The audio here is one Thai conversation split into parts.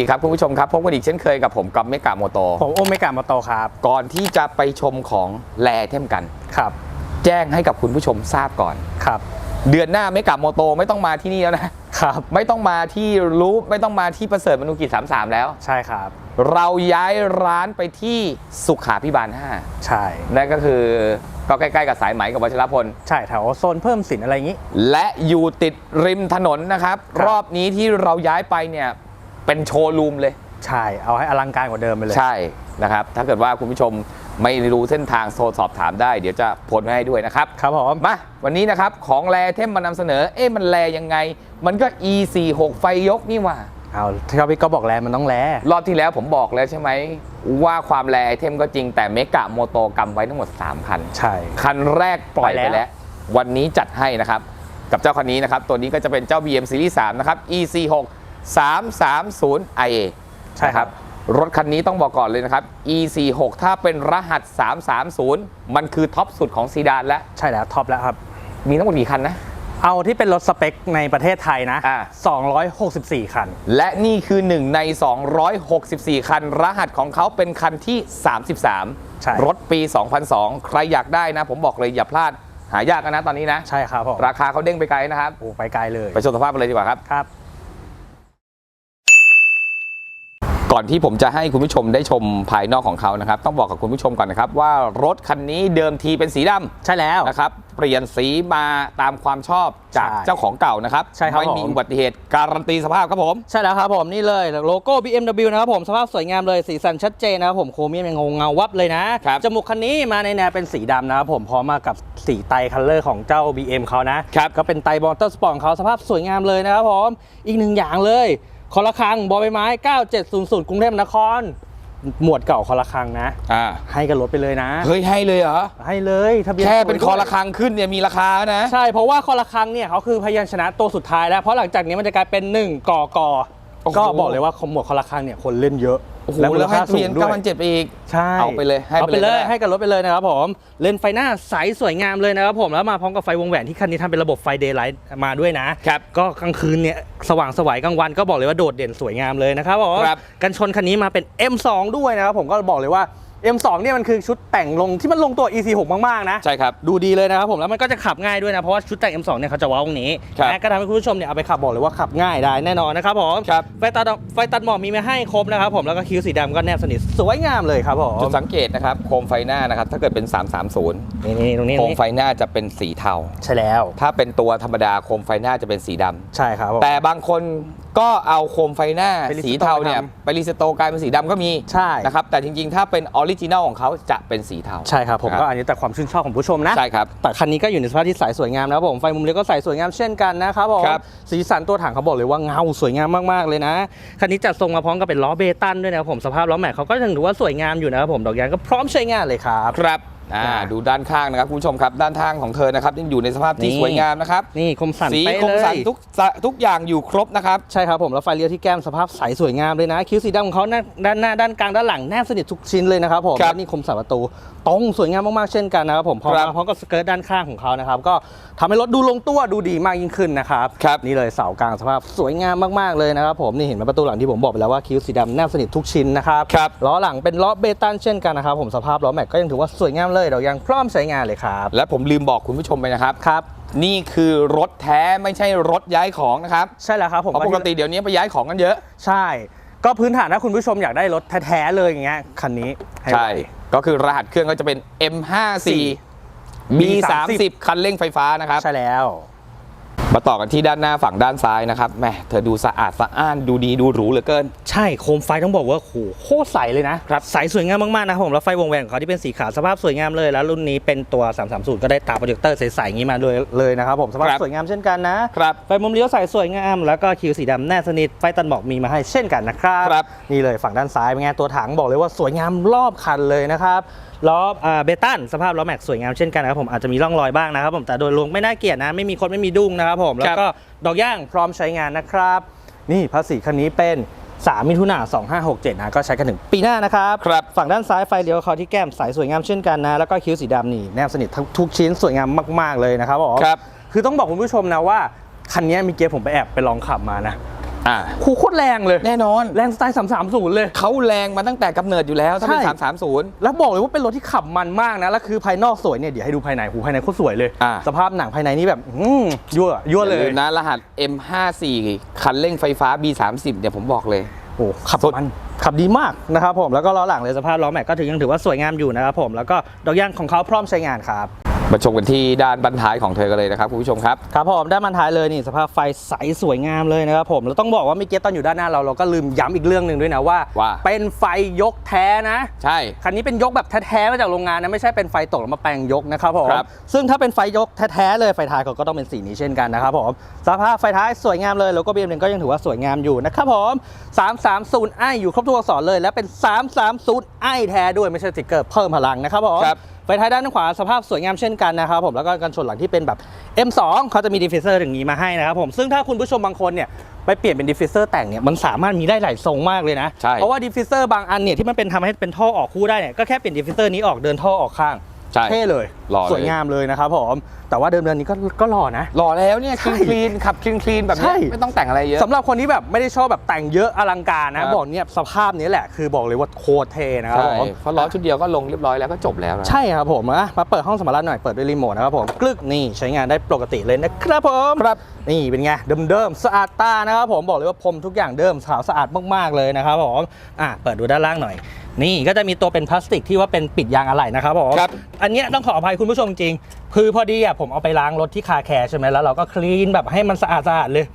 สวัสดีครับคุณผู้ชมครับพบกันอีกเช่นเคยกับผมกับเมกาโมโตผมโอเมกามาโตครับ ก่อนที่จะไปชมของแลเทมกันครับ แจ้งให้กับคุณผู้ชมทราบก่อนครับ เดือนหน้าเมกาโมโตไม่ต้องมาที่นี่แล้วนะครับ ไม่ต้องมาที่รู้ไม่ต้องมาที่ประเสริฐมนุกิจ33 แล้ว ใช่ครับ เราย้ายร้านไปที่สุขาพิบาลใช่5นั่นก็คือก็ใกล้ๆกับสายไหมกับวัชรพล ใช่แถวโซนเพิ่มสินอะไรอย่างนี้ และอยู่ติดริมถนนนะครับครับรอบนี้ที่เราย้ายไปเนี่ย เป็นโชว์รูมเลย ใช่ เอาให้อลังการกว่าเดิมไปเลย ใช่นะครับ ถ้าเกิดว่าคุณผู้ชมไม่รู้เส้นทางโทรสอบถามได้ เดี๋ยวจะโพลไว้ให้ด้วยนะครับ ครับผม มาวันนี้นะครับ ของแรเทมมานำเสนอ เอ๊ะมันแลยังไง มันก็ e46 ไฟยกนี่หว่า เอาที่เขาพี่ก็บอกแล้วมันต้องแลรอบที่แล้วผมบอกแล้วใช่ไหม ว่าความแรไอเทมก็จริงแต่เมกะโมโตกรรมไว้ทั้งหมด 3 คัน ใช่ คันแรกปล่อยไปไปแล้ว แล้ว วันนี้จัดให้นะครับ กับเจ้าคันนี้นะครับ ตัวนี้ก็จะเป็นเจ้า BM Series 3 นะครับ EC6 330 IA ใช่ครับ รถคันนี้ต้องบอกก่อนเลยนะครับ EC6 ถ้าเป็นรหัส 330 มันคือท็อปสุดของซีดานแล้ว ใช่แล้วท็อปแล้วครับ มีทั้งหมดกี่คันนะ เอาที่เป็นรถสเปคในประเทศไทยนะ อ่า264 คัน และนี่คือหนึ่งใน 264 คัน รหัสของเขาเป็นคันที่ ใช่ 33 รถปี 2002 ใครอยากได้นะ ผมบอกเลยอย่าพลาด หายากนะตอนนี้นะ ใช่ครับผมราคาเขาเด้งไปไกลนะครับ โอ้ไปไกลเลยไปชมสภาพกันเลยดีกว่าครับ ครับ ก่อนที่ผมจะให้คุณผู้ชมได้ชมภายนอกของเขานะครับ ต้องบอกกับคุณผู้ชมก่อนนะครับ ว่ารถคันนี้เดิมทีเป็นสีดำใช่แล้ว นะครับเปลี่ยนสีมาตามความชอบจากใช่เจ้าของเก่านะครับใช่ครับไม่มีผม อุบัติเหตุการันตีสภาพครับผม ใช่แล้วครับผมนี่เลยโลโก้ BMW นะครับผมสภาพสวยงามเลยสีสันชัดเจนนะครับผมโครเมียมยังงงเงาวับเลยนะครับจมูกคันนี้มาในแนวเป็นสีดำนะครับผมพร้อมมากับสีไตรคัลเลอร์ของเจ้า BM เขานะครับ ก็เป็นไตรบอลเตอร์สปอร์ตของเขาสภาพสวยงามเลยนะครับผมอีกหนึ่งอย่างเลย คอละครังบอใบไม้ 9700 กรุงเทพมหานคร หมวดเก่าคอละครังนะ อ่าให้กันรถไปเลยนะ เฮ้ยให้เลยเหรอ ให้เลยทะเบียนแค่เป็นสวยคอด้วยระฆังขึ้นเนี่ยมีราคาแล้วนะใช่เพราะว่าคอละครังเนี่ยเขาคือพยัญชนะตัวสุดท้ายแล้ว เพราะหลังจากนี้มันจะกลายเป็น 1กอกอโอ้โหก็บอกเลยว่าหมวดคอละครังเนี่ยคนเล่นเยอะโอ้โหและมูลแล้วให้ค่าทะสูเบียนงด้วย 9,700ไปอีก ใช่เอาไปเลยให้เอาไปไปเลเลยยก็ได้ให้กับรถไปเลยนะครับผมเลนส์ไฟหน้าใสสวยงามเลยนะครับผมแล้วมาพร้อมกับไฟวงแหวนที่คันนี้ทำเป็นระบบไฟเดย์ไลท์มาด้วยนะครับ ก็กลางคืนเนี่ยสว่างสวยกลางวันก็บอกเลยว่าโดดเด่นสวยงามเลยนะครับผมครับ กันชนคันนี้มาเป็น M2 ด้วยนะครับผมก็บอกเลยว่า M2 เนี่ยมันคือชุดแต่งลงที่มันลงตัว EC6 มากๆนะ ใช่ครับ ดูดีเลยนะครับผมแล้วมันก็จะขับง่ายด้วยนะ เพราะว่าชุดแต่ง M2 เนี่ยเขาจะว้าวตรงนี้ครับนะก็ทำให้คุณผู้ชมเนี่ยเอาไปขับบอกเลยว่าขับง่ายได้แน่นอนนะครับผมครับไฟตัดไฟตัดหมอกมีมาให้ครบนะครับผมแล้วก็คิ้วสีดำก็แนบสนิทสวยงามเลยครับผมจุดสังเกตนะครับโคมไฟหน้านะครับถ้าเกิดเป็น 330นี่นี่ตรงนี้โคตรงมนี้ไฟหน้าจะเป็นสีเทา ใช่แล้ว ถ้าเป็นตัวธรรมดาโคมไฟหน้าจะเป็นสีดำใช่ครับผมแต่บางคน ก็เอาโคมไฟหน้าไปรีสโตร์สีเทาเนี่ยไปทำไปรีสโตร์กลายเป็นสีดำก็มีใช่ นะครับแต่จริงๆ ถ้าเป็นออริจินัลของเขาจะเป็นสีเทา ใช่ครับผมครับ ก็อันนี้แต่ความชื่นชอบของผู้ชมนะ ใช่ครับ แต่คันนี้ก็อยู่ในสภาพที่ใสสวยงามนะครับผมไฟมุมเลี้ยวก็ใสสวยงามเช่นกันนะครับผมครับ สีสันตัวถังเขาบอกเลยว่าเงาสวยงามมากๆเลยนะคันนี้จัดทรงมาพร้อมกับเป็นล้อเบตันด้วยนะครับผมสภาพล้อแม็กเขาก็ยังถือว่าสวยงามอยู่นะครับผมดอกยางก็พร้อมใช้งานเลยครับ ครับ อ่าอ่าดูด้านข้างนะครับคุณผู้ชมครับด้านข้างของเธอนะครับยังอยู่ในสภาพที่นี่ สวยงามนะครับนี่คมสันสีเป๊ะคมเลยสันทุกสะทุกอย่างอยู่ครบนะครับ ใช่ครับผมแล้วไฟเลี้ยวที่แก้มสภาพใสสวยงามเลยนะ คิ้วสีดำของเขาหน้าด้านหน้าด้านกลางด้านหลังแนบสนิททุกชิ้นเลยนะครับผมครับและนี่คมสันประตูตรงสวยงามมากๆเช่นกันนะครับผมพร้อมครับมาพร้อมกับสเกิร์ตด้านข้างของเขานะครับก็ทำให้รถดูลงตัวดูดีมากยิ่งขึ้นนะครับครับ นี่เลยเสากลางสภาพสวยงามมากๆเลยนะครับผมนี่เห็นไหมประตูหลังที่ผมบอกไปแล้วว่าคิ้วสีดำแนบสนิททุกชิ้นนะครับครับ ล้อหลังเป็นล้อเบตันเช่นกันนะครับผมสภาพล้อแม็กก็ยังถือว่าสวยงามเลยเดี๋ยวยังพร้อมใช้งานเลยครับ และผมลืมบอกคุณผู้ชมไปนะครับครับนี่คือรถแท้ไม่ใช่รถย้ายของนะครับใช่แล้วครับผมเพราะปกติเดี๋ยวนี้ไปย้ายของกันเยอะ ใช่ ก็พื้นฐานถ้าคุณผู้ชมอยากได้รถแท้ๆเลยอย่างเงี้ยคันนี้ห้ใช่ก็คือรหัสเครื่องก็จะเป็น M54 B30 คันเร่งไฟฟ้านะครับใช่แล้ว มาต่อกันที่ด้านหน้าฝั่งด้านซ้ายนะครับแหมเธอดูสะอาดสะอ้านดูดีดูหรูเหลือเกิน ใช่โคมไฟต้องบอกว่าโหโคตรใสเลยนะครับใสสวยงามมากๆนะครับผมแล้วไฟวงแหวนของเขาที่เป็นสีขาวสภาพสวยงามเลย แล้วรุ่นนี้เป็นตัว 330 ก็ได้ตาโปรเจคเตอร์ใสๆอย่างนี้มาเลยเลยนะครับผมสภาพครับสวยงามเช่นกันนะครับไฟมุมเลี้ยวใสสวยงาม แล้วก็คิวสีดำแน่สนิทไฟตัดหมอกมีมาให้เช่นกันนะครับครับนี่เลยฝั่งด้านซ้ายเป็นไงตัวถังบอกเลยว่าสวยงามรอบคันเลยนะครับ ล้ออ่าเบตันสภาพล้อแม็กสวยงามเช่นกันนะครับผมอาจจะมีร่องรอยบ้างนะครับผมแต่โดยรวมไม่น่าเกลียดนะ ไม่มีคดไม่มีดุ้งนะครับผมแล้วก็ดอกย่างพร้อมใช้งานนะครับ นี่ภาษีคันนี้เป็น3มิถุนา2567 นะ ก็ใช้กันถึงปีหน้านะครับครับ ฝั่งด้านซ้ายไฟเลี้ยวเขาที่แก้มสายสวยงามเช่นกันนะ แล้วก็คิ้วสีดำนี่แนบสนิททั้งทุกชิ้นสวยงามมาก ๆ เลยนะครับผมครับ คือต้องบอกคุณผู้ชมนะว่า คันนี้มีเกียร์ผมไปแอบไปลองขับมานะ อ่าคูโคตรแรงเลย แน่นอน แรงสไตล์ 330 เลย เขาแรงมาตั้งแต่กำเนิดอยู่แล้ว ถ้าเป็นใช่330 แล้วบอกเลยว่าเป็นรถที่ขับมันมากนะ แล้วคือภายนอกสวยเนี่ย เดี๋ยวให้ดูภายในหูภายในโคตรสวยเลย อ่า สภาพหนังภายในนี่แบบอืมยั่วยั่วเลยอานะ รหัส M54 คันเร่งไฟฟ้า B30 เนี่ยผมบอกเลย โอ้ขับสุด มันขับดีมากนะครับผมแล้วก็ล้อหลังเลยสภาพล้อแม็กก็ถือยังถือว่าสวยงามอยู่นะครับผมแล้วก็ดอกยางของเขาพร้อมใช้งานครับ มาชมกันที่ด้านบันท้ายของเธอกันเลยนะครับคุณผู้ชมครับ ครับผมด้านมันท้ายเลยนี่สภาพไฟใสสวยงามเลยนะครับผมแล้วต้องบอกว่าเมื่อกี้ตอนอยู่ด้านหน้าเราเราก็ลืมย้ำอีกเรื่องหนึ่งด้วยนะว่า ว่าเป็นไฟยกแท้นะ ใช่ คันนี้เป็นยกแบบแท้ๆมาจากโรงงานนะไม่ใช่เป็นไฟตกแล้วมาแปลงยกนะครับผมครับ ซึ่งถ้าเป็นไฟยกแท้ๆเลยไฟท้ายเขาก็ต้องเป็นสีนี้เช่นกันนะครับผมสภาพไฟท้ายสวยงามเลยแล้วก็ BM ก็ยังถือว่าสวยงามอยู่นะครับผม330ไออยู่ครบทุกอักษรเลย และเป็น 330ไอแท้ด้วยไม่ใช่สติ๊กเกอร์เพิ่มพลังนะครับผม ครับไฟท้ายด้านขวาสภาพสวยงามเช่นกันนะครับผมแล้วก็กันชนหลังที่เป็นแบบ M2 เขาจะมีดิฟฟิวเซอร์อย่างนี้มาให้นะครับผมซึ่งถ้าคุณผู้ชมบางคนเนี่ยไปเปลี่ยนเป็นดิฟฟิวเซอร์แต่งเนี่ยมันสามารถมีได้หลายทรงมากเลยนะ ใช่ เพราะว่าดิฟฟิวเซอร์บางอันเนี่ยที่มันเป็นทำให้เป็นท่อออกคู่ได้เนี่ยก็แค่เปลี่ยนดิฟฟิวเซอร์นี้ออกเดินท่อออกข้างใช่ เท่เลย หล่อเลย สวยงามเลยนะครับผมแต่ว่าเดิมเดินนี้ก็ก็หล่อนะ หล่อแล้วเนี่ยคใช่ลีนคลีนขับคลีนคลีนแบบใช่ เนี้ยไม่ต้องแต่งอะไรเยอะ สำหรับคนที่แบบไม่ได้ชอบแบบแต่งเยอะอลังการครันะบ บอกเนี่ยสภาพนี้แหละคือบอกเลยว่าโคตรเท่นะครับใช่ผมเพราะล้อชุดเดียวก็ลงเรียบร้อยแล้วก็จบแล้วนะใช่ครับผมอะมาเปิดห้องสมรรถหน่อยเปิดด้วยรีโมทนะครับผมกลึกนี่ใช้งานได้ปกติเลยนะครับผมครับ นี่เป็นไงเดิมๆสะอาดตานะครับผมบอกเลยว่าพรมทุกอย่างเดิมขาวสะอาดมากๆเลยนะครับผมอะเปิดดูด้านล่างหน่อย นี่ก็จะมีตัวเป็นพลาสติกที่ว่าเป็นปิดยางอะไหล่นะครับผมครับ อันเนี้ยต้องขออภัยคุณผู้ชมจริง คือพอดีอะผมเอาไปล้างรถที่คาแคร์ใช่ไหมแล้วเราก็คลีนแบบให้มันสะอาดสะอาดเลย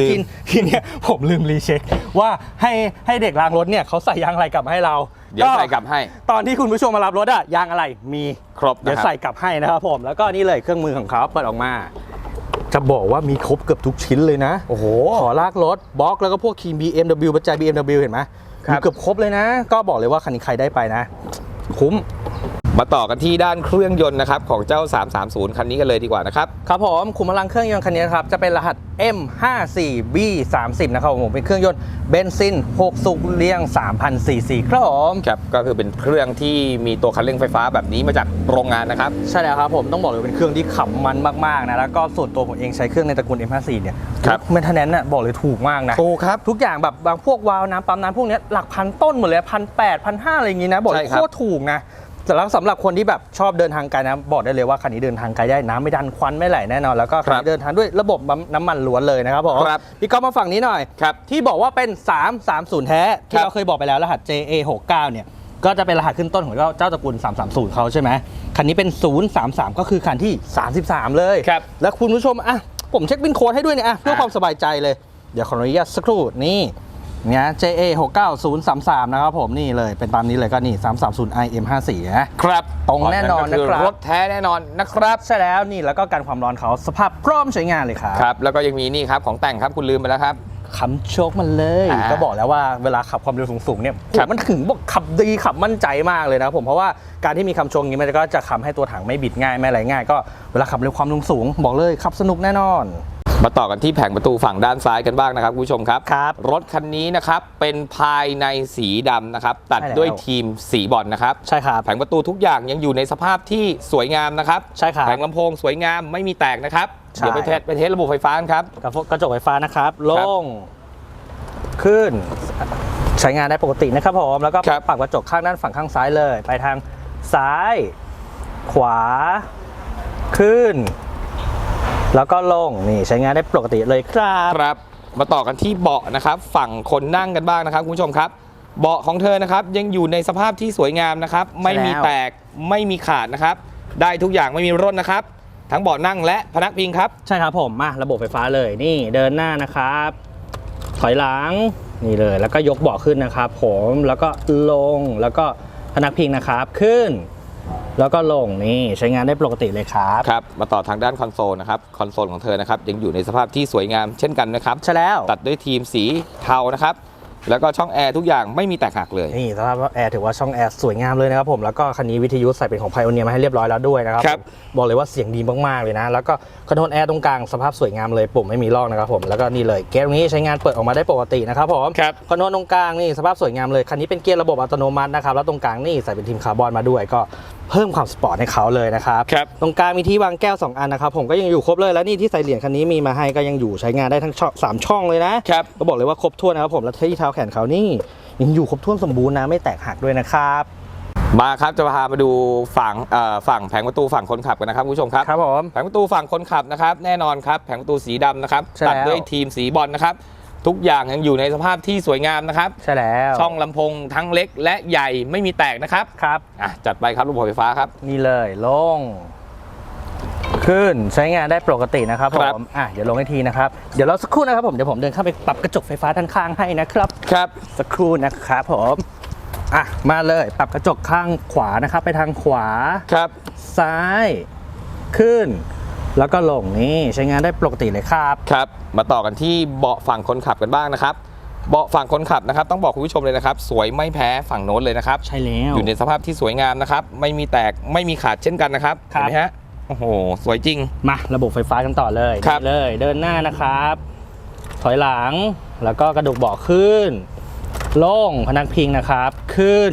ลืม ทีทีเนี้ยผมลืมรีเช็ค ว่าให้ให้เด็กล้างรถเนี่ยเขาใส่ยางอะไรกลับมาให้เราเดี๋ยวใส่กลับให้ ตอนที่คุณผู้ชมมารับรถอะยางอะไรมีครบเดี๋ยวนะครับใส่กลับให้นะครับผมแล้วก็นี่เลยเครื่องมือของเขาเปิดออกมา จะบอกว่ามีครบเกือบทุกชิ้นเลยนะ โอ้โห ขอลากรถบล็อกแล้วก็พวกคีม BMW ปัจจัย BMW เห็นไหมครับ มีเกือบครบเลยนะ ก็บอกเลยว่าคันนี้ใครได้ไปนะ คุ้ม มาต่อกันที่ด้านเครื่องยนต์นะครับของเจ้า 330 คันนี้กันเลยดีกว่านะครับครับผมขุมพลังเครื่องยนต์คันนี้นะครับจะเป็นรหัส M54B30 นะครับผมเป็นเครื่องยนต์เบนซิน 6 สูบเรียง 3,000 ซีซีครับผมครับก็คือเป็นเครื่องที่มีตัวคันเร่งไฟฟ้าแบบนี้มาจากโรงงานนะครับใช่แล้วครับผมต้องบอกเลยเป็นเครื่องที่ขับมันมากๆนะแล้วก็ส่วนตัวผมเองใช้เครื่องในตระกูล M54 เนี่ยครับเมนเทนแนนน่ะบอกเลยถูกมากนะถูกครับทุกอย่างแบบบางพวกวาล์วน้ำปั๊มน้ำพวกเนี้ยหลักพันต้นหมดเลยพันแปดพันห้าอะไรอย่างงี้นะบอกเลใช่ยครับโคตรถูกนะ แต่แล้วสำหรับคนที่แบบชอบเดินทางไกลนะบอกได้เลยว่าคันนี้เดินทางไกลได้น้ำไม่ดันควันไม่ไหลแน่นอนแล้วก็คันนี้เดินทางด้วยระบบน้ำมันล้วนเลยนะครับผมครับพี่ก๊อฟมาฝั่งนี้หน่อยครับที่บอกว่าเป็น 330 แท้ที่ครับเราเคยบอกไปแล้วรหัส JA69 เนี่ยก็จะเป็นรหัสขึ้นต้นของเจ้าเจ้าตระกูล 330 เขาใช่ไหมคันนี้เป็น 033 ก็คือคันที่ 33 เลยครับแล้วคุณผู้ชมอะผมเช็คบินโค้ดให้ด้วยเนี่ยอะเพื่ออะความสบายใจเลย เดี๋ยวขออนุญาตสักครู่นี่ เนี่ย JA 69033 นะครับผมนี่เลยเป็นตามนี้เลยก็นี่ 330 IM54 นะครับตรงแน่นอนก็นะครับรถแท้แน่นอนนะครับใช่แล้วนี่แล้วก็การความร้อนเขาสภาพพร้อมใช้งานเลยครับครับ แล้วก็ยังมีนี่ครับของแต่งครับคุณลืมไปแล้วครับคำโชคมันเลยอ่าก็บอกแล้วว่าเวลาขับความเร็วสูงๆเนี่ยครับมันถึงบอกขับดีขับมั่นใจมากเลยนะผมเพราะว่าการที่มีคำชงอย่างนี้มันก็จะทำให้ตัวถังไม่บิดง่ายไม่อะไรง่าย ก็เวลาขับเร็วความเร็วสูงบอกเลยขับสนุกแน่นอน มาต่อกันที่แผงประตูฝั่งด้านซ้ายกันบ้างนะครับคุณผู้ชมครับ ครับ รถคันนี้นะครับเป็นภายในสีดำนะครับ ตัดใช่แล้ว ด้วยทีมสีบอลนะครับ ใช่ครับ แผงประตูทุกอย่างยังอยู่ในสภาพที่สวยงามนะครับ ใช่ครับ แผงลำโพงสวยงามไม่มีแตกนะครับ ใช่ เดี๋ยวไปเทสไปเทสระบบไฟฟ้ากันครับกระกระจกไฟฟ้านะครับลงขึ้น ใช้งานได้ปกตินะครับผมแล้วก็ครับ ปรับกระจกข้างด้านฝั่งข้างซ้ายเลย ไปทางซ้าย ขวา ขึ้น แล้วก็ลงนี่ใช้งานได้ปกติเลยครับครับ มาต่อกันที่เบาะนะครับ ฝั่งคนนั่งกันบ้างนะครับคุณผู้ชมครับ เบาะของเธอนะครับยังอยู่ในสภาพที่สวยงามนะครับ ไม่มีแตกไม่มีขาดนะครับ ได้ทุกอย่างไม่มีร่นนะครับ ทั้งเบาะนั่งและพนักพิงครับ ใช่ครับผมมาระบบไฟฟ้าเลยนี่เดินหน้านะครับ ถอยหลังนี่เลย แล้วก็ยกเบาะขึ้นนะครับ ผมแล้วก็ลงแล้วก็พนักพิงนะครับขึ้น แล้วก็ลงนี่ใช้งานได้ปกติเลยครับ ครับ มาต่อทางด้านคอนโซลนะครับ คอนโซลของเธอนะครับ ยังอยู่ในสภาพที่สวยงามเช่นกันนะครับ ใช่แล้ว ตัดด้วยทีมสีเทานะครับ แล้วก็ช่องแอร์ทุกอย่างไม่มีแตกหักเลย นี่สภาพแอร์ถือว่าช่องแอร์สวยงามเลยนะครับผม แล้วก็คันนี้วิทยุใส่เป็นของไพโอเนียมาให้เรียบร้อยแล้วด้วยนะครับครับ ผมบอกเลยว่าเสียงดีมากๆเลยนะ แล้วก็คอนโทรลแอร์ตรงกลางสภาพสวยงามเลยปุ่มไม่มีลอกนะครับผม แล้วก็นี่เลยเกียร์ตรงนี้ใช้งานเปิดออกมาได้ปกตินะครับผม ครับ คอนโทรลตรงกลางนี่สภาพสวยงามเลยคันนี้เป็นเกียร์ระบบอัตโนมัตินะครับแล้วตรงกลางนี่ใส่เป็นทีมคาร์บอนมาด้วยก็ เพิ่มความสปอร์ตให้เขาเลยนะครับ ครับตรงกลางมีที่วางแก้ว 2 อันนะครับ ผมก็ยังอยู่ครบเลยแล้วนี่ที่ใส่เหรียญคันนี้มีมาให้ก็ยังอยู่ใช้งานได้ทั้งช่องสามช่องเลยนะครับ ก็บอกเลยว่าครบถ้วนนะครับผมแล้วที่เท้าแขนเขานี่ยังอยู่ครบถ้วนสมบูรณ์นะไม่แตกหักด้วยนะครับมาครับจะพามาดูฝั่งเอ่อฝั่งแผงประตูฝั่งคนขับกันนะครับคุณผู้ชมครับครับผมแผงประตูฝั่งคนขับนะครับแน่นอนครับแผงประตูสีดำนะครับใช่ตัดแล้วด้วยทีมสีบอลนะครับ ทุกอย่างยังอยู่ในสภาพที่สวยงามนะครับ ใช่แล้วช่องลำโพงทั้งเล็กและใหญ่ไม่มีแตกนะครับครับ อะจัดไปครับระบบไฟฟ้าครับ นี่เลยลง ขึ้นใช้งานได้ปกตินะครับผครับ มอะเดี๋ยวลงให้ทีนะครับ เดี๋ยวเราสักครู่นะครับผมเดี๋ยวผมเดินเข้าไปปรับกระจกไฟฟ้าด้านข้างให้นะครับ ครับ สักครู่นะครับผมอะมาเลยปรับกระจกข้างขวานะครับ ไปทางขวา ครับ ซ้าย ขึ้น แล้วก็ลงนี่ใช้งานได้ปกติเลยครับ ครับ มาต่อกันที่เบาะฝั่งคนขับกันบ้างนะครับ เบาะฝั่งคนขับนะครับ ต้องบอกคุณผู้ชมเลยนะครับ สวยไม่แพ้ฝั่งโน้นเลยนะครับ ใช่แล้ว อยู่ในสภาพที่สวยงามนะครับ ไม่มีแตกไม่มีขาดเช่นกันนะครับครัเห็นบไหมฮะโอ้โห สวยจริง มาระบบไฟฟ้ากันต่อเลยครับ นี่เลยเดินหน้านะครับ ถอยหลังแล้วก็กระดกเบาะขึ้น ลงพนักพิงนะครับขึ้น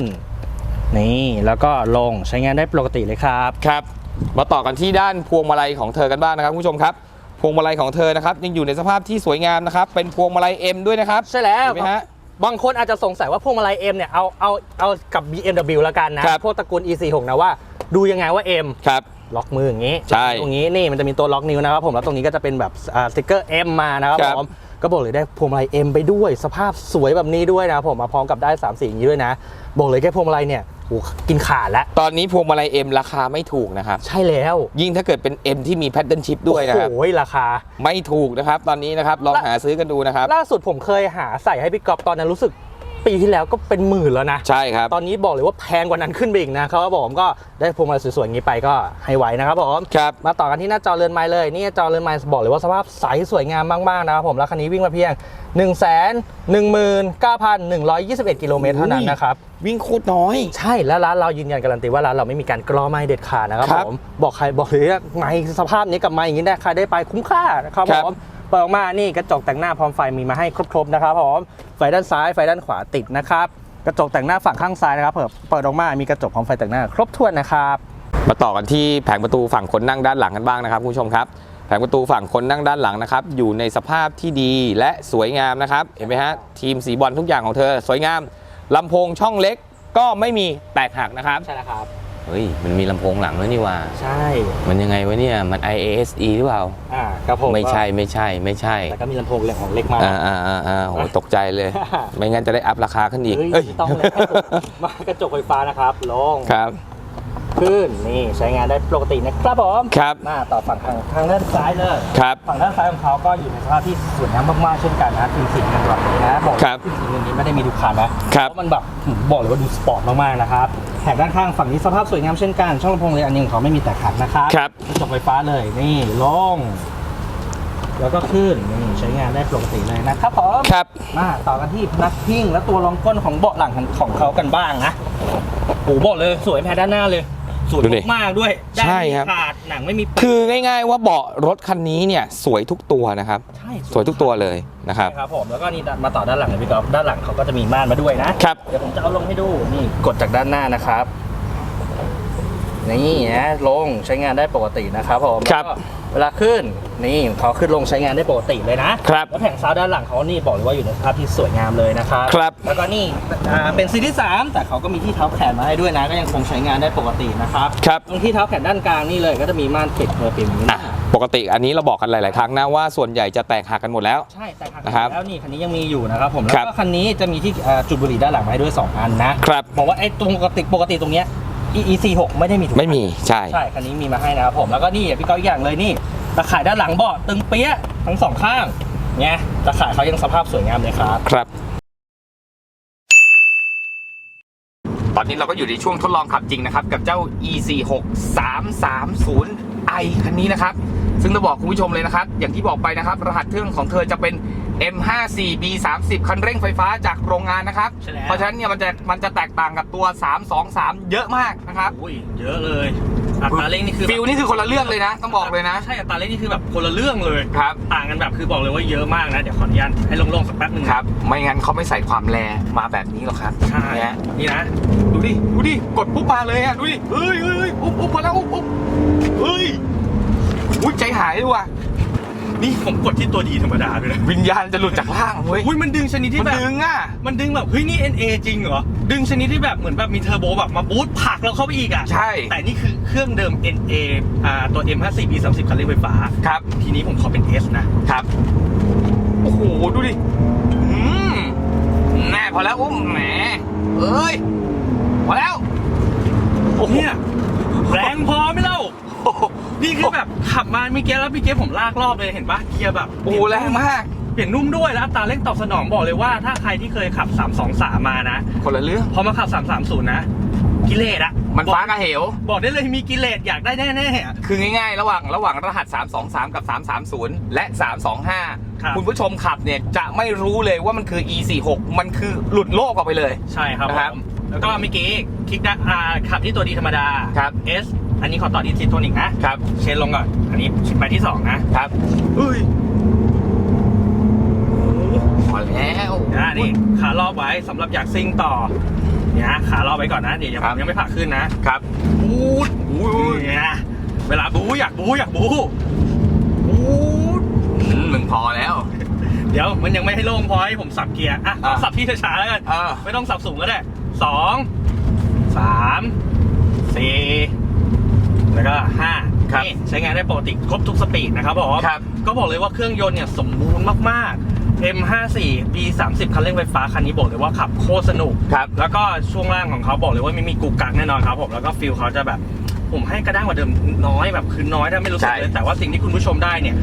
นี่แล้วก็ลงใช้งานได้ปกติเลยครับ ครับ มาต่อกันที่ด้านพวงมาลัยของเธอกันบ้างนะครับคุณผู้ชมครับพวงมาลัยของเธอนะครับยังอยู่ในสภาพที่สวยงามนะครับเป็นพวงมาลัย M ด้วยนะครับใช่แล้วเห็นไหมฮะ บางคนอาจจะสงสัยว่าพวงมาลัย M เนี่ยเอาเอาเอากับ BMW แล้วกันนะครับ พวกตระกูล E46 นะว่าดูยังไงว่า M ครับ ล็อกมืออย่างนี้ใช่ตรงนี้นี่มันจะมีตัวล็อกนิ้วนะครับผมแล้วตรงนี้ก็จะเป็นแบบอ่าสติกเกอร์ M มานะครับครับ ผมก็บอกเลยได้พวงมาลัย M ไปด้วย สภาพสวยแบบนี้ด้วยนะครับผมมาพร้อมกับได้3สีอย่างนี้ด้วยนะบอกเลยแค่พวงมาลัยเนี่ย โอ้โหกินขาดแล้ว ตอนนี้พวงมาลัย M ราคาไม่ถูกนะครับ ใช่แล้ว ยิ่งถ้าเกิดเป็น M ที่มีแพทเทิร์นชิพด้วยนะครับ โอ้โหราคา ไม่ถูกนะครับ ตอนนี้นะครับ ลองหาซื้อกันดูนะครับ ล่าสุดผมเคยหาใส่ให้พี่กอฟตอนนั้นรู้สึก ปีที่แล้วก็เป็นหมื่นแล้วนะ ใช่ครับ ตอนนี้บอกเลยว่าแพงกว่านั้นขึ้นไปอีกนะครับผมก็ได้พวงมาลัยสวยๆอย่างนี้ไปก็ให้ไว้นะครับผมครับมาต่อกันที่หน้าจอเรือนไม้เลยนี่จอเรือนไม้บอกเลยว่าสภาพใสสวยงามมากๆนะครับผมแล้วคันนี้วิ่งมาเพียง 1 1 1 9 1 2 1 กิโลเมตรเท่านั้นนะครับวิ่งโคตรน้อย ใช่แล้วร้านเรายืนยันการันตีว่าร้านเราไม่มีการกล้อไม้เด็ดขาดนะครับครับผมบอกใครบอกเลยว่าไม้สภาพนี้กับไม้อย่างนี้ได้ใครได้ไปคุ้มค่านะครับครับผมเปิดออกมานี่กระจกแต่งหน้าพร้อมไฟมีมาให้ครบๆนะครับผมไฟด้านซ้ายไฟด้านขวาติดนะครับกระจกแต่งหน้าฝั่งข้างซ้ายนะครับเปิดเปิดออกมามีกระจกพร้อมไฟแต่งหน้า ครบถ้วนนะครับมาต่อกันที่แผงประตูฝั่งคนนั่งด้านหลังกันบ้างนะครับคุณผู้ชมครับแผงประตูฝั่งคนนั่งด้านหลังนะครับอยู่ในสภาพที่ดีและสวยงามนะครับเห็นไหมฮะทีมสีบอลทุกอย่างของเธอ สวยงามลำโพงช่องเล็กก็ไม่มีแตกหักนะครับใช่แล้วครับ เฮ้ย มันมีลำโพงหลังด้วยนี่ว่า ใช่มันยังไงวะเนี่ย มัน IASE หรือเปล่า อ่าครับผมไม่ใช่ไม่ใช่ไม่ใช่แล้วก็มีลำโพงเหล็กของเล็กมา อ่าอ่าอ่าอ่าโหตกใจเลย ไม่งั้นจะได้อัพราคาขึ้นอีกเฮ้ยไม่ต้องเลยมากระจกไฟฟ้านะครับลง ครับ ขึ้นนี่ใช้งานได้ปกตินะครับผมครับมาต่อฝั่งทางทางด้านซ้ายเลยครับฝั่งด้านซ้ายของเขาก็อยู่ในสภาพที่สวยงามมากๆเช่นกันนะทีมสีเงินแบบนี้นะบอกครับทีมสีเงินนี้ไม่ได้มีทุกคันนะครับเพราะมันแบบบอกเลยว่าดูสปอร์ตมากๆนะครับแถบด้านข้างฝั่งนี้สภาพสวยงามเช่นกันช่องลำโพงเลยอันนี้ของเขาไม่มีแตกขัดนะครับครับกระจกไฟฟ้าเลยนี่ลงแล้วก็ขึ้นนี่ใช้งานได้ปกติเลยนะครับผมครับมาต่อกันที่พนักพิงและตัวรองก้นของเบาะหลังของเขากันบ้างนะโอ้โหบอกเลยสวยแพ้ด้านหน้าเลย สวยดูดิมากๆด้วยใช่ครับด้านไม่ขาดหนังไม่มีปัญคือง่ายๆว่าเบาะรถคันนี้เนี่ยสวยทุกตัวนะครับ ใช่สวยทุกตัวเลยนะครับใช่ครับผมแล้วก็นี่มาต่อด้านหลังเลยพี่กอล์ฟด้านหลังเขาก็จะมีม่านมาด้วยนะ ครับ เดี๋ยวผมจะเอาลงให้ดูนี่กดจากด้านหน้านะครับ นี่นะลงใช้งานได้ปกตินะครับผมครับ แล้วก็ เวลาขึ้นนี่เขาขึ้นลงใช้งานได้ปกติเลยนะครับแล้วแผงซาวด์ด้านหลังเขานี่บอกเลยว่าอยู่ในสภาพที่สวยงามเลยนะครับครับแล้วก็นี่อ่าเป็นซีรีส์3แต่เขาก็มีที่เท้าแขนมาให้ด้วยนะ ก็ยังคงใช้งานได้ปกตินะครับครับ ตรงที่เท้าแขนด้านกลางนี่เลยก็จะมีม่านปิดเพื่อปิดนี้อะปกติอันนี้เราบอกกันหลาย ๆ ครั้งนะว่าส่วนใหญ่จะแตกหักกันหมดแล้ว ใช่แต่หักนะครับแล้วนี่คันนี้ยังมีอยู่นะครับผมครัแล้บวก็คันนี้จะมีที่อ่าจุดบุหรี่ด้านหลังมาให้ด้วย 2 อันนะครับ บอกว่าไอ้ตรงปกติปกติตรงเนี้ย EC6 ไม่ได้มีถูกไม่มีใช่ ใช่ คันนี้มีมาให้นะครับผม แล้วก็นี่พี่ก้อยอีกอย่างเลยนี่ตะข่ายด้านหลังเบาะตึงเปี้ยะทั้งสองข้างเนี่ยตะข่ายเขายังสภาพสวยงามเลยครับ ครับ ตอนนี้เราก็อยู่ในช่วงทดลองขับจริงนะครับ กับเจ้า EC6 330i คันนี้นะครับ ซึ่งต้องบอกคุณผู้ชมเลยนะครับ อย่างที่บอกไปนะครับ รหัสเครื่องของเธอจะเป็น M54 B30 คันเร่งไฟฟ้าจากโรงงานนะครับ ใช่แล้ว เพราะฉะนั้นเนี่ยมันจะมันจะแตกต่างกับตัว 323 เยอะมากนะครับอุ้ยเยอะเลยอัตราเร่งนี่คือฟิลนี่คือคนละเรื่องเลยนะ ต้องบอกเลยนะใช่อัตราเร่งนี่คือแบบคนละเรื่องเลยครับ ต่างกันแบบคือบอกเลยว่าเยอะมากนะ เดี๋ยวขออนุญาตให้โล่งๆสักแป๊บหนึงนะครับ ไม่งั้นเขาไม่ใส่ความแรงมาแบบนี้หรอกครับใช่เนี่ย นี่นะ ดูดิ ดูดิ กดปุ๊บมาเลยอะ ดูดิ เฮ้ยเฮ้ยเฮ้ยอุ๊บอุ๊บมาแล้วอุ๊บอุ๊บเฮ้ย อุ้ยใจหายเลยว่ะ นี่ผมกดที่ตัวดีธรรมดาด้วยนะวิญญาณจะหลุดจากร่างเว้ยอุ้ยมันดึงชนิดที่มันแบบ ดึงอะ มันดึงแบบเฮ้ยนี่ NA จริงเหรอ ดึงชนิดที่แบบเหมือนแบบมีเทอร์โบแบบมาบูสต์ผลักเราเข้าไปอีกอะใช่ แต่นี่คือเครื่องเดิม NA อ่าตัว M54 B30 คันเร่งไฟฟ้า ครับ ทีนี้ผมขอเป็น S นะครับ โอ้โห ดูดิอืมแน่พอแล้วอุ้มแหมเอ้ย พอแล้ว โอ้โหเนี่ยแรงพอไหมเล่าโอ้โห นี่คือแบบขับมาเมื่อกี้แล้วพี่เกผมลากรอบเลยเห็นปะเกียร์แบบโอ้โหแรงมาก เปลี่ยนนุ่มด้วยแล้วอัตราเร่งตอบสนองบอกเลยว่า ถ้าใครที่เคยขับ 323 มานะ คนละเรื่องพอมาขับ 330 นะ กิเลสอะมันฟ้ากับเหว บอกได้เลยมีกิเลสอยากได้แน่ๆอะคือง่ายๆ ระหว่างระหว่างรหัส 323 กับ 330 และครับ325 คุณผู้ชมขับเนี่ยจะไม่รู้เลยว่ามันคือ E46 มันคือหลุดโลกออกไปเลย ใช่ครับนะครับผม แล้วก็เมื่อกี้คลิกได้อ่าขับที่ตัวดีธรรมดา ครับ S อันนี้ขอต่อที่ซิโทนิกนะ ครับ เชนลงก่อน อันนี้ไปที่2นะครับเฮ้ยพอแล้วนะนี่ขารอบไว้สำหรับอยากซิ่งต่อเนี่ยนะขารอบไว้ก่อนนะเดี๋ยวยังครับยังไม่ผ่าขึ้นนะครับบูดอุ้ยเนี่ยเวลาบูอยากบูอยากบูบูดอืมมึงพอแล้ว เดี๋ยวมันยังไม่ให้โล่งพอให้ผมสับเกียร์อะอะสับที่ช้าๆแล้วกันเออไม่ต้องสับสูงก็ได้ สองสามสี่แล้วก็ห้าครับนี่ใช้งานได้ปกติครบทุกสปีดนะครับผมครับ ก็บอกเลยว่าเครื่องยนต์เนี่ยสมบูรณ์มากๆ M54 B30 คันเร่งไฟฟ้าคันนี้บอกเลยว่าขับโคตรสนุก ครับ แล้วก็ช่วงล่างของเขาบอกเลยว่าไม่มีกุกกักแน่นอนครับผมแล้วก็ฟิลเขาจะแบบ ผมให้กระด้างกว่าเดิมน้อยแบบคือน้อยถ้าไม่รู้สึกใช่เลย แต่ว่าสิ่งที่คุณผู้ชมได้เนี่ย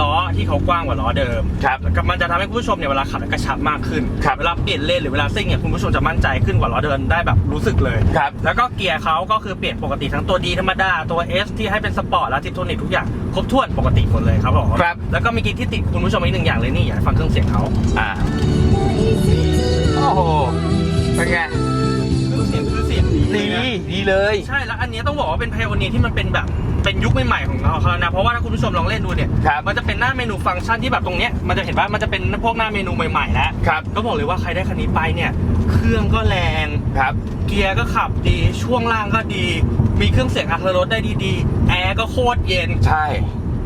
ล้อที่เขากว้างกว่าล้อเดิมครับแล้วก็มันจะทำให้คุณผู้ชมเนี่ยเวลาขับกระชับมากขึ้นครับเวลาเปลี่ยนเลนหรือเวลาซิ่งเนี่ยคุณผู้ชมจะมั่นใจขึ้นกว่าล้อเดินได้แบบรู้สึกเลยครับแล้วก็เกียร์เขาก็คือเปลี่ยนปกติทั้งตัวดีธรรมดาตัว S ที่ให้เป็นสปอร์ตและทิปโทนิกทุกอย่างครบถ้วนปกติหมดเลยครับผมครับแล้วก็มีกิ๊กที่ติดคุณผู้ชมอีกหนึ่งอย่างเลยนี่อยากให้ฟังเครื่องเสียงเขาอ่าโอ้โหเป็นไง ดีนะดีเลย ใช่แล้วอันเนี้ยต้องบอกว่าเป็นไพโอเนียที่มันเป็นแบบเป็นยุคใหม่ๆของเขาเขานะเพราะว่าถ้าคุณผู้ชมลองเล่นดูเนี่ยครับมันจะเป็นหน้าเมนูฟังก์ชันที่แบบตรงเนี้ยมันจะเห็นว่ามันจะเป็นพวกหน้าเมนูใหม่ๆแล้วครับ ก็บอกเลยว่าใครได้คันนี้ไปเนี่ย เครื่องก็แรงครับ เกียร์ก็ขับดีช่วงล่างก็ดี มีเครื่องเสียงอัตโนรถได้ดีๆแอร์ก็โคตรเย็น ใช่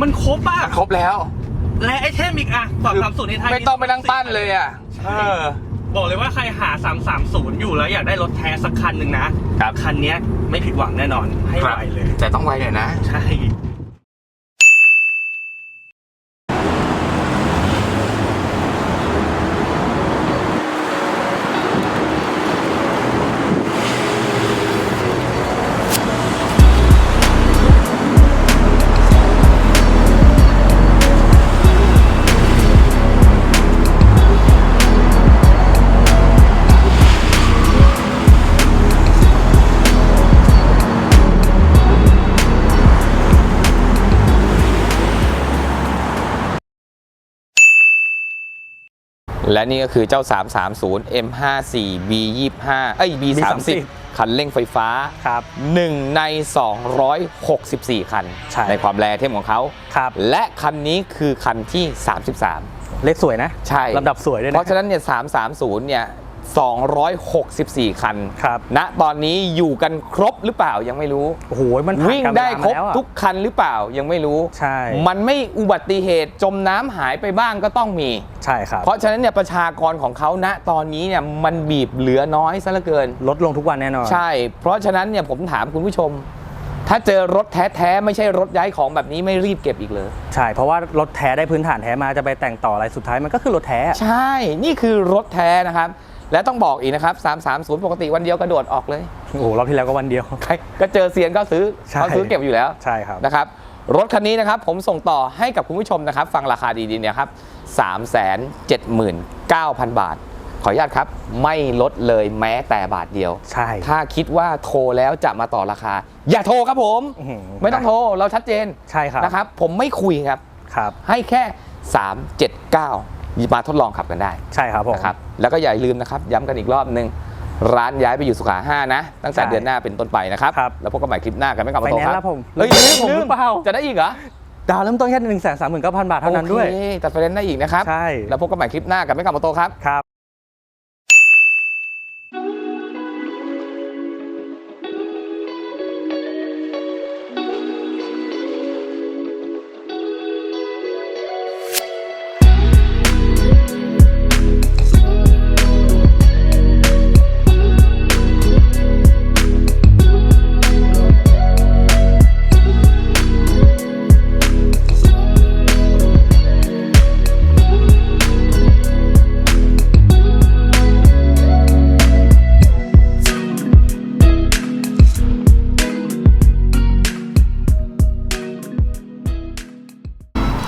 มันครบป่ะครบแล้วและไอเทมอีกอะฝั่งสามสูตรในไทยไม่ต้องไปนั่งปั้นเลยอะเออ บอกเลยว่าใครหา 330 อยู่แล้วอยากได้รถแท้สักคันหนึ่งนะครับ คันเนี้ยไม่ผิดหวังแน่นอนให้ครับไวเลย แต่ต้องไวหน่อยนะ ใช่ และนี่ก็คือเจ้า 330 M54 B25 เอ้ย B30 B30 คันเร่งไฟฟ้าครับ1ใน 264 คันใช่ความแรงเทมของเขาครับและคันนี้คือคันที่ 33 เลขสวยนะ ใช่ลำดับสวยด้วยนะ เพราะฉะนั้นเนี่ย330 เนี่ย 264 คันครับณตอนนี้อยู่กันครบหรือเปล่ายังไม่รู้โอ้โหมันผ่านวิ่งการได้เวลาครบมาแล้วอะทุกคันหรือเปล่ายังไม่รู้ใช่มันไม่อุบัติเหตุจมน้ำหายไปบ้างก็ต้องมีใช่ครับเพราะฉะนั้นเนี่ยประชากรของเขาณตอนนี้เนี่ยมันบีบเหลือน้อยซะเหลือเกิน ลดลงทุกวันแน่นอนใช่ เพราะฉะนั้นเนี่ยผมถามคุณผู้ชมถ้าเจอรถแท้ๆไม่ใช่รถย้ายของแบบนี้ไม่รีบเก็บอีกเลย ใช่ เพราะว่ารถแท้ได้พื้นฐานแท้มาจะไปแต่งต่ออะไรสุดท้ายมันก็คือรถแท้อะใช่ นี่คือรถแท้นะครับ และต้องบอกอีกนะครับ 330 ปกติวันเดียวกระโดดออกเลย โอ้โหรอบที่แล้วก็วันเดียว ใครก็เจอเซียนก็ซื้อใช่เขาซื้อเก็บอยู่แล้วใช่ครับนะครับ รถคันนี้นะครับผมส่งต่อให้กับคุณผู้ชมนะครับ ฟังราคาดีๆเนี่ยครับ 379,000 บาท ขออนุญาตครับ ไม่ลดเลยแม้แต่บาทเดียว ใช่ ถ้าคิดว่าโทรแล้วจะมาต่อราคา อย่าโทรครับผมอื้อหือไม่ต้องโทรเราชัดเจนใช่ครับนะครับ ผมไม่คุยครับครับให้แค่ 379 มาทดลองขับกันได้ใช่ครับผมนะครับแล้วก็อย่าลืมนะครับ ย้ำกันอีกรอบหนึ่งร้านย้ายไปอยู่สุขาห้านะ ตั้งแต่ใช่เดือนหน้าเป็นต้นไปนะครับครับ แล้วพบกันใหม่คลิปหน้ากันไม่กลับมาโตไฟแนนซ์คแล้รับวผมเฮ้ยลืลืมผมหรือเปล่าจะได้อีกเหรอดาวเริ่มต้นแค่หนึ่งแสนสามหมื่นเก้าพันบาทเท่านั้นด้วยโอเคตัดไฟแนนซ์ได้อีกนะครับ ใช่ แล้วพบกันใหม่คลิปหน้ากับไม่กลับมาโตครับครับ